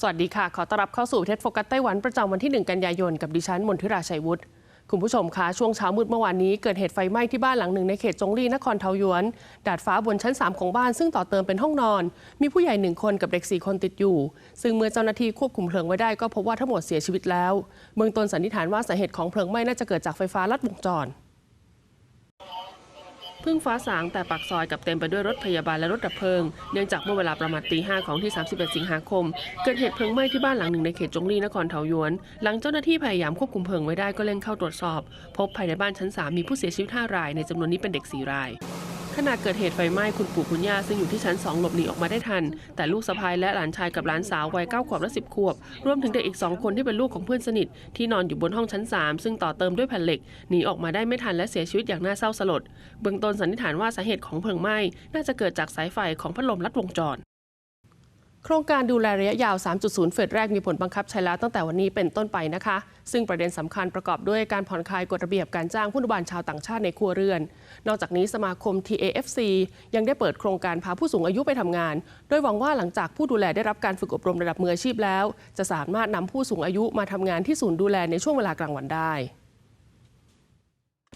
สวัสดีค่ะ ขอต้อนรับเข้าสู่เทสโฟกัสไต้หวันประจำวันที่ 1 กันยายน กับดิฉันมนทิราชัยวุฒิคุณผู้ชมคะช่วงเช้ามืดเมื่อวานนี้เกิดเหตุไฟไหม้ที่บ้านหลังหนึ่งในเขตจงลี่นครเทาหยวน ดาดฟ้าบนชั้น 3 ของบ้านซึ่งต่อเติมเป็นห้องนอน มีผู้ใหญ่หนึ่งคนกับเด็ก 4 คนติดอยู่ ซึ่งเมื่อเจ้าหน้าที่ควบคุมเพลิงไว้ได้ก็พบว่าทั้งหมดเสียชีวิตแล้วเบื้องต้นสันนิษฐานว่าสาเหตุของเพลิงไหม้น่าจะเกิดจากไฟฟ้าลัดวงจร พึ่งฟ้าสางแต่ปากซอยกับเต็มไปด้วยรถพยาบาลและรถดับเพลิง เนื่องจากเมื่อเวลาประมาณตีห้าของที่ 31 สิงหาคม เกิดเหตุเพลิงไหม้ที่บ้านหลังหนึ่งในเขตจงลี่นครเทาหยวน หลังเจ้าหน้าที่พยายามควบคุมเพลิงไว้ได้ก็เร่งเข้าตรวจสอบ พบภายในบ้านชั้น 3 มีผู้เสียชีวิต 5 ราย ในจำนวนนี้เป็นเด็ก 4 ราย ขณะเกิดเหตุไฟไหม้คุณปู่คุณย่าซึ่งอยู่ที่ชั้นสองหลบหนีออกมาได้ทัน แต่ลูกสะพ้ายและหลานชายกับหลานสาววัยเก้าขวบและสิบขวบ รวมถึงเด็กอีกสองคนที่เป็นลูกของเพื่อนสนิท ที่นอนอยู่บนห้องชั้นสามซึ่งต่อเติมด้วยแผ่นเหล็กหนีออกมาได้ไม่ทันและเสียชีวิตอย่างน่าเศร้าสลด เบื้องต้นสันนิษฐานว่าสาเหตุของเพลิงไหม้น่าจะเกิดจากสายไฟของพัดลมลัดวงจร ครงการดูแลระยะยาว 3.0 เฟสแรกมีผลบังคับใช้แล้วตั้งแต่วันนี้เป็นต้นไปนะคะ ซึ่งประเด็นสำคัญประกอบด้วยการผ่อนคลายกฎระเบียบการจ้างผู้นุบาลชาวต่างชาติในครัวเรือน นอกจากนี้สมาคม TAFC ยังได้เปิดโครงการพาผู้สูงอายุไปทำงาน โดยหวังว่าหลังจากผู้ดูแลได้รับการฝึกอบรมระดับมืออาชีพแล้ว จะสามารถนำผู้สูงอายุมาทำงานที่ศูนย์ดูแลในช่วงเวลากลางวันได้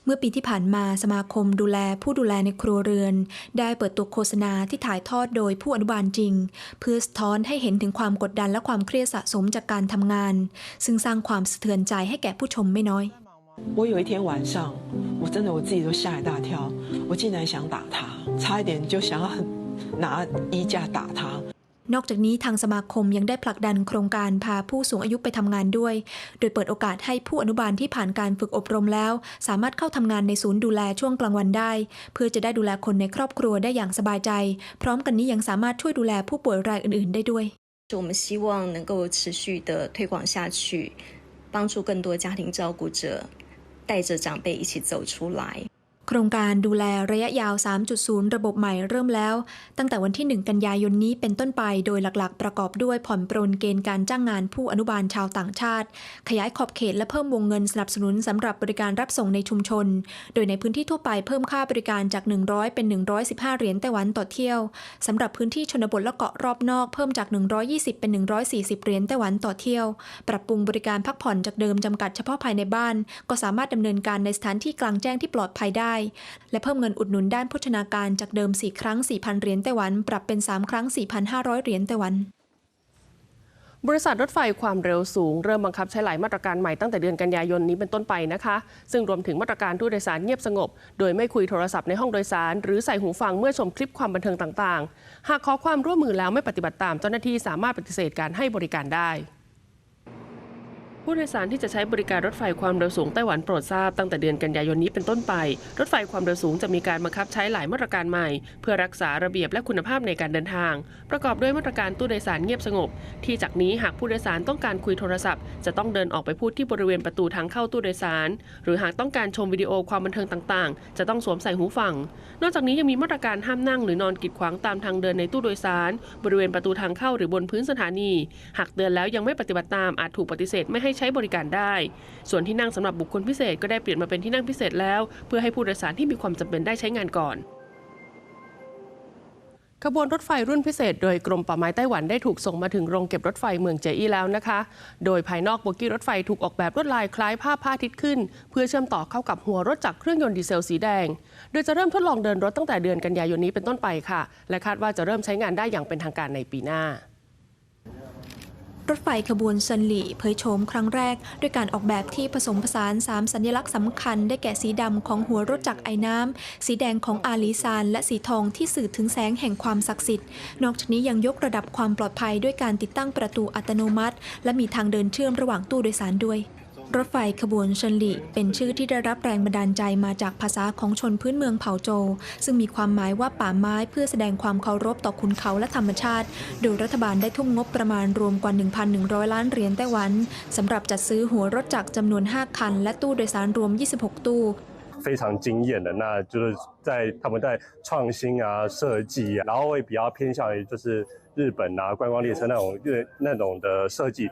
เมื่อปีที่ผ่านมาสมาคมดูแลผู้ดูแลในครัวเรือน ได้เปิดตัวโฆษณาที่ถ่ายทอดโดยผู้อนุบาลจริง เพื่อสะท้อนให้เห็นถึงความกดดันและความเครียดสะสมจากการทำงาน ซึ่งสร้างความสะเทือนใจให้แก่ผู้ชมไม่น้อย 我有一天晚上，我真的我自己都吓一大跳，我竟然想打他，差一点就想要拿衣架打他。 นอกจากนี้ทางสมาคมยังได้ผลักดันโครงการพาผู้สูงอายุไปทำงานด้วย โดยเปิดโอกาสให้ผู้อนุบาลที่ผ่านการฝึกอบรมแล้ว สามารถเข้าทำงานในศูนย์ดูแลช่วงกลางวันได้ เพื่อจะได้ดูแลคนในครอบครัวได้อย่างสบายใจ พร้อมกันนี้ยังสามารถช่วยดูแลผู้ป่วยรายอื่น ๆ ได้ด้วย 我们希望能够持续的推广下去，帮助更多家庭照顾者带着长辈一起走出来。 โครงการดูแลระยะยาว 3.0 ระบบใหม่เริ่มแล้ว ตั้งแต่วันที่ 1 กันยายนนี้เป็นต้นไป โดยหลักๆ ประกอบด้วยผ่อนปรนเกณฑ์การจ้างงานผู้อนุบาลชาวต่างชาติ ขยายขอบเขตและเพิ่มวงเงินสนับสนุนสำหรับบริการรับส่งในชุมชน โดยในพื้นที่ทั่วไปเพิ่มค่าบริการจาก 100 เป็น 115 เหรียญไต้หวันต่อเที่ยวสำหรับพื้นที่ชนบทและเกาะรอบนอกเพิ่มจาก 120 เป็น 140 เหรียญไต้หวันต่อเที่ยว ปรับปรุงบริการพักผ่อนจากเดิมจำกัดเฉพาะภายในบ้าน ก็สามารถดำเนินการในสถานที่กลางแจ้งที่ปลอดภัยได้และเพิ่มเงินอุดหนุนด้านโภชนาการจากเดิม 4 ครั้ง 4,000 เหรียญไต้หวัน ปรับเป็น 3 ครั้ง 4,500 เหรียญไต้หวันบริษัทรถไฟความเร็วสูงเริ่มบังคับใช้หลายมาตรการใหม่ตั้งแต่เดือนกันยายนนี้เป็นต้นไปนะคะ ซึ่งรวมถึงมาตรการผู้โดยสารเงียบสงบ โดยไม่คุยโทรศัพท์ในห้องโดยสาร หรือใส่หูฟังเมื่อชมคลิปความบันเทิงต่าง ๆ หากขอความร่วมมือแล้วไม่ปฏิบัติตามเจ้าหน้าที่สามารถปฏิเสธการให้บริการได้ ผู้โดยสารที่จะใช้บริการรถไฟความเร็วสูงไต้หวันโปรดทราบตั้งแต่เดือนกันยายนนี้เป็นต้นไป รถไฟความเร็วสูงจะมีการบังคับใช้หลายมาตรการใหม่ เพื่อรักษาระเบียบและคุณภาพในการเดินทาง ประกอบด้วยมาตรการตู้โดยสารเงียบสงบ ที่จากนี้หากผู้โดยสารต้องการคุยโทรศัพท์ จะต้องเดินออกไปพูดที่บริเวณประตูทางเข้าตู้โดยสาร หรือหากต้องการชมวิดีโอความบันเทิงต่างๆ จะต้องสวมใส่หูฟัง นอกจากนี้ยังมีมาตรการห้ามนั่งหรือนอนกีดขวางตามทางเดินในตู้โดยสาร บริเวณประตูทางเข้าหรือบนพื้นสถานี หากเตือนแล้วยังไม่ปฏิบัติตามอาจถูกปฏิเสธไม่ให้ใช้บริการได้ ส่วนที่นั่งสำหรับบุคคลพิเศษก็ได้เปลี่ยนมาเป็นที่นั่งพิเศษแล้ว เพื่อให้ผู้โดยสารที่มีความจำเป็นได้ใช้งานก่อนขบวนรถไฟรุ่นพิเศษ โดยกรมป่าไม้ไต้หวันได้ถูกส่งมาถึงโรงเก็บรถไฟเมืองเจอี้แล้วนะคะ โดยภายนอกโบกี้รถไฟถูกออกแบบลวดลายคล้ายภาพพระอาทิตย์ขึ้น เพื่อเชื่อมต่อเข้ากับหัวรถจากเครื่องยนต์ดีเซลสีแดง โดยจะเริ่มทดลองเดินรถตั้งแต่เดือนกันยายนนี้เป็นต้นไปค่ะ และคาดว่าจะเริ่มใช้งานได้อย่างเป็นทางการในปีหน้า ถไฟขบวนเซินหลี่เผยโฉมครั้งแรก ด้วยการออกแบบที่ผสมผสาน 3 สัญลักษณ์สำคัญ ได้แก่สีดำของหัวรถจักรไอ้น้ำ สีแดงของอาลีซาน และสีทองที่สื่อถึงแสงแห่งความศักดิ์สิทธิ์ นอกจากนี้ยังยกระดับความปลอดภัยด้วยการติดตั้งประตูอัตโนมัติ และมีทางเดินเชื่อมระหว่างตู้โดยสารด้วย รถไฟขบวนเชินหลี่เป็นชื่อที่ได้รับแรงบันดาลใจมาจากภาษาของชนพื้นเมืองเผ่าโจวซึ่งมีความหมายว่าป่าไม้เพื่อแสดงความเคารพต่อคุณเขาและธรรมชาติ โดยรัฐบาลได้ทุ่มงบประมาณรวมกว่า 1,100 ล้านเหรียญไต้หวันสำหรับจัดซื้อหัวรถจักรจำนวน 5 คัน และตู้โดยสารรวม 26 ตู้ 非常惊艳的，那就是在他们在创新啊、设计啊，然后会比较偏向于就是日本啊观光列车那种日那种的设计。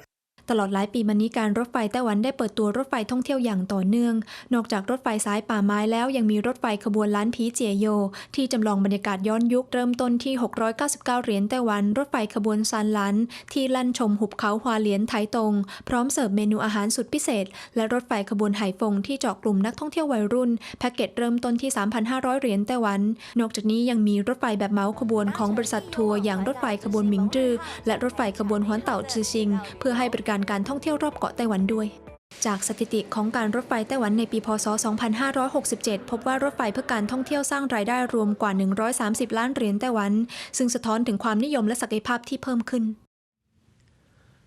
ตลอดหลายปีมานี้การรถไฟไต้หวันได้เปิดตัวรถไฟท่องเที่ยวอย่างต่อเนื่อง นอกจากรถไฟสายป่าไม้แล้วยังมีรถไฟขบวนล้านผีเจียโย ที่จำลองบรรยากาศย้อนยุคเริ่มต้นที่ 699 เหรียญไต้หวัน รถไฟขบวนซานลัน ที่ลั่นชมหุบเขาฮวาเหลียนไถตง พร้อมเสิร์ฟเมนูอาหารสุดพิเศษ และรถไฟขบวนไหฟงที่เจาะกลุ่มนักท่องเที่ยววัยรุ่นแพ็กเกจเริ่มต้นที่ 3,500 เหรียญไต้หวัน นอกจากนี้ยังมีรถไฟแบบเหมาขบวนของบริษัททัวร์อย่างรถไฟขบวนหมิงจื้อและรถไฟขบวนหวนเต่าจือชิง เพื่อให้บริการการท่องเที่ยวรอบเกาะไต้หวันด้วย จากสถิติของการรถไฟไต้หวันในปีพศ 2567 พบว่ารถไฟเพื่อการท่องเที่ยวสร้างรายได้รวมกว่า 130 ล้านเหรียญไต้หวัน ซึ่งสะท้อนถึงความนิยมและศักยภาพที่เพิ่มขึ้น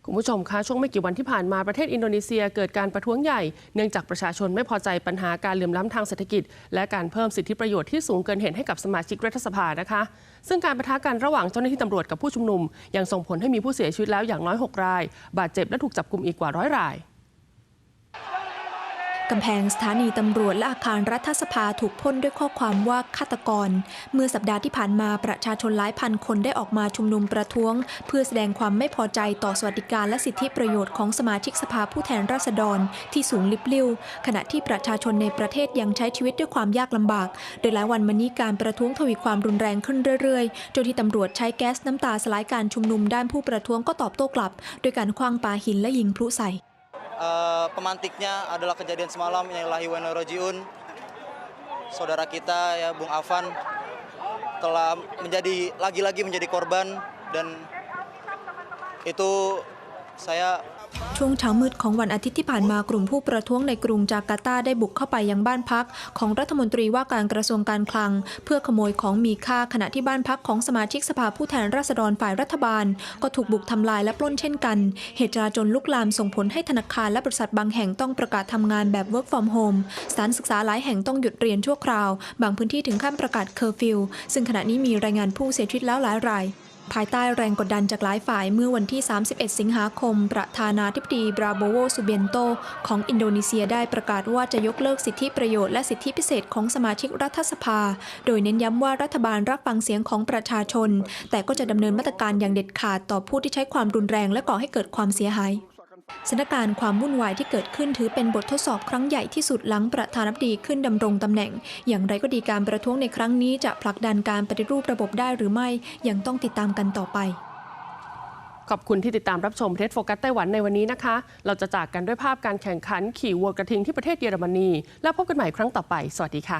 คุณผู้ชมคะช่วงไม่กี่วันที่ผ่านมาประเทศอินโดนีเซียเกิดการประท้วงใหญ่ เนื่องจากประชาชนไม่พอใจปัญหาการเหลื่อมล้ำทางเศรษฐกิจ และการเพิ่มสิทธิประโยชน์ที่สูงเกินเหตุให้กับสมาชิกรัฐสภานะคะ ซึ่งการประทะกันระหว่างเจ้าหน้าที่ตำรวจกับผู้ชุมนุม ยังส่งผลให้มีผู้เสียชีวิตแล้วอย่างน้อย 6 ราย บาดเจ็บและถูกจับกลุ่มอีกกว่าร้อยราย กำแพงสถานีตำรวจและอาคารรัฐสภาถูกพ่นด้วยข้อความว่าฆาตกร เมื่อสัปดาห์ที่ผ่านมาประชาชนหลายพันคนได้ออกมาชุมนุมประท้วง เพื่อแสดงความไม่พอใจต่อสวัสดิการและสิทธิประโยชน์ของสมาชิกสภาผู้แทนราษฎร ที่สูงลิบลิ่วขณะที่ประชาชนในประเทศยังใช้ชีวิตด้วยความยากลำบาก โดยหลายวันมานี้การประท้วงทวีความรุนแรงขึ้นเรื่อยๆจ้าที่ตำรวจใช้แก๊สน้ำตาสลายการชุมนุมด้านผู้ประท้วงก็ตอบโต้กลับ โดยการคว้างปาหินและยิงพลุใส่ Eh, pemantiknya adalah kejadian semalam yang lahi rojiun. Saudara kita ya Bung Afan telah menjadi lagi-lagi menjadi korban dan itu saya ช่วงเช้ามืดของวันอาทิตย์ที่ผ่านมากลุ่มผู้ประท้วงในกรุงจาการ์ตาได้บุกเข้าไปยังบ้านพัก ของรัฐมนตรีว่าการกระทรวงการคลัง เพื่อขโมยของมีค่าขณะที่บ้านพักของสมาชิกสภาผู้แทนราษฎรฝ่ายรัฐบาล ก็ถูกบุกทำลายและปล้นเช่นกัน เหตุจราจนลุกลามส่งผลให้ธนาคารและบริษัทบางแห่งต้องประกาศทำงานแบบ work from home สถานศึกษาหลายแห่งต้องหยุดเรียนชั่วคราว บางพื้นที่ถึงขั้นประกาศเคอร์ฟิวซึ่งขณะนี้มีรายงานผู้เสียชีวิตแล้วหลายราย ภายใต้แรงกดดันจากหลายฝ่ายเมื่อวันที่ 31 สิงหาคม ประธานาธิบดีบราโบโวสุเบนโต ของอินโดนีเซียได้ประกาศว่าจะยกเลิกสิทธิประโยชน์และสิทธิพิเศษของสมาชิกรัฐสภา โดยเน้นย้ำว่ารัฐบาลรับฟังเสียงของประชาชน แต่ก็จะดำเนินมาตรการอย่างเด็ดขาดต่อผู้ที่ใช้ความรุนแรงและก่อให้เกิดความเสียหาย สถานการณ์ความวุ่นวายที่เกิดขึ้นถือเป็นบททดสอบครั้งใหญ่ที่สุดหลังประธานาธิบดีขึ้นดำรงตำแหน่ง อย่างไรก็ดีการประท้วงในครั้งนี้จะผลักดันการปฏิรูประบบได้หรือไม่ยังต้องติดตามกันต่อไป ขอบคุณที่ติดตามรับชมประเทศโฟกัสไต้หวันในวันนี้นะคะ เราจะจากกันด้วยภาพการแข่งขันขี่วัวกระทิงที่ประเทศเยอรมนี แล้วพบกันใหม่ครั้งต่อไป สวัสดีค่ะ